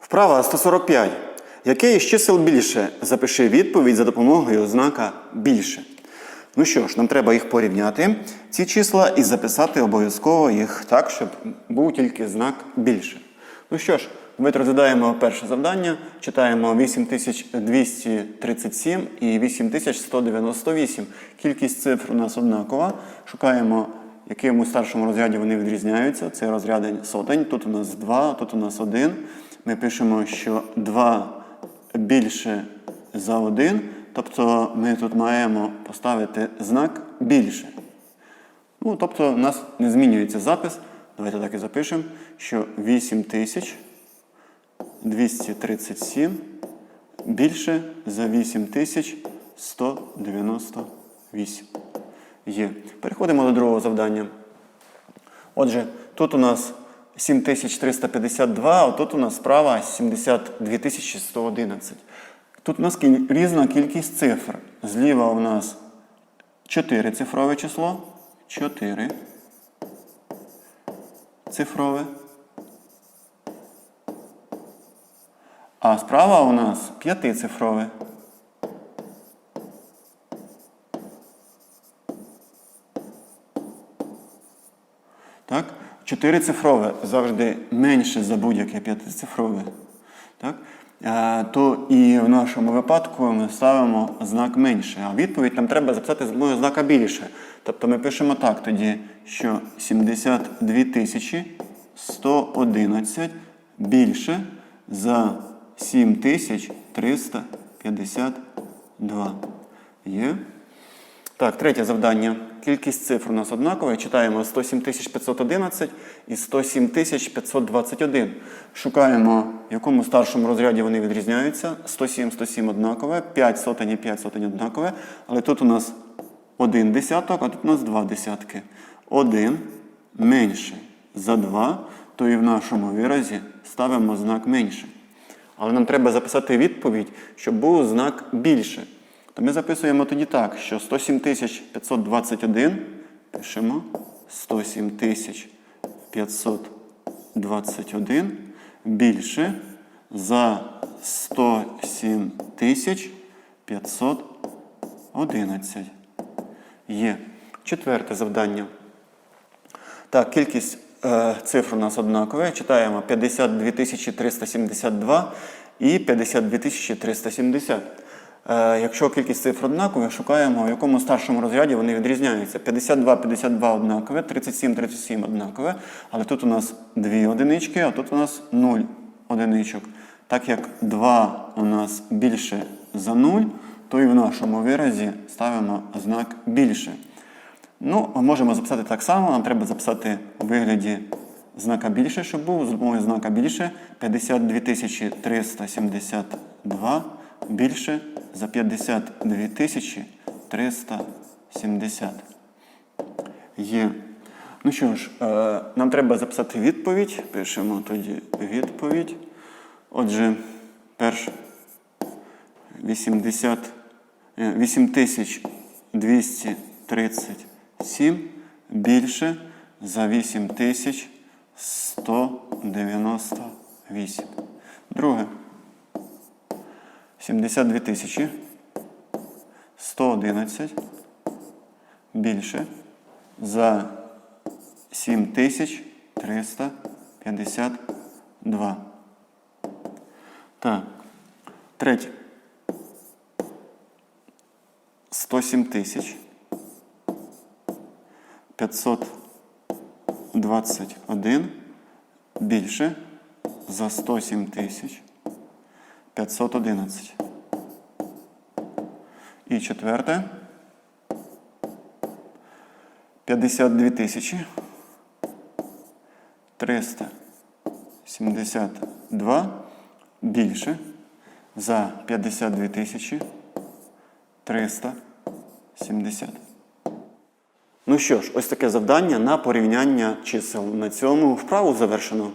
Вправа 145. Яке із чисел більше? Запиши відповідь за допомогою знака більше. Ну що ж, нам треба їх порівняти, ці числа, і записати обов'язково їх так, щоб був тільки знак більше. Ну що ж, ми розглядаємо перше завдання, читаємо 8237 і 8198. Кількість цифр у нас однакова. Шукаємо, яким у старшому розряді вони відрізняються. Це розрядень сотень. Тут у нас 2, тут у нас 1. Ми пишемо, що 2 більше за 1. Тобто ми тут маємо поставити знак більше. Ну, тобто, у нас не змінюється запис. Давайте так і запишемо, що 8237 більше за 8198. Є. Переходимо до другого завдання. Отже, тут у нас 7352, а тут у нас справа 72111. Тут у нас різна кількість цифр. Зліва у нас 4 цифрове число. 4 цифрове. А справа у нас 5 цифрове. Чотирицифрове завжди менше за будь-яке п'ятицифрове. Так? Е, то і в нашому випадку ми ставимо знак менше. А відповідь нам треба записати з мого знака більше. Тобто ми пишемо так тоді, що 72 тисячі 111 більше за 7352. Є? Так, третє завдання. Кількість цифр у нас однакова. Читаємо 107 511 і 107 521. Шукаємо, в якому старшому розряді вони відрізняються. 107, 107 однакове, 5 сотень і 5 сотень однакове. Але тут у нас один десяток, а тут у нас два десятки. Один менше за 2, то і в нашому виразі ставимо знак менше. Але нам треба записати відповідь, щоб був знак більше. То ми записуємо тоді так, що 107 521 пишемо 107 521 більше за 107 511. Є. Четверте завдання. Так, кількість е, цифр у нас однакова. Читаємо 52 372 і 52 370. Е, якщо кількість цифр однакова, шукаємо, в якому старшому розряді вони відрізняються. 52, 52 однакове, 37, 37 однакове. Але тут у нас 2 одинички, а тут у нас 0 одиничок. Так як 2 у нас більше за 0, то і в нашому виразі ставимо знак більше. Ну, можемо записати так само. Нам треба записати у вигляді знака більше, щоб був з допомогою знака більше 52 372 більше за 52 370. Є. Ну що ж, е, нам треба записати відповідь. Пишемо тоді відповідь. Отже, перше 80, е, 8237 більше за 8198. Друге. 72 тисячі 111 більше за 7352. Так. Третє. 107 тисяч 521 більше за 107 тисяч 511. І четверте. 52 тисячі 372 більше за 52 тисячі 370. Ну що ж, ось таке завдання на порівняння чисел. На цьому вправу завершено.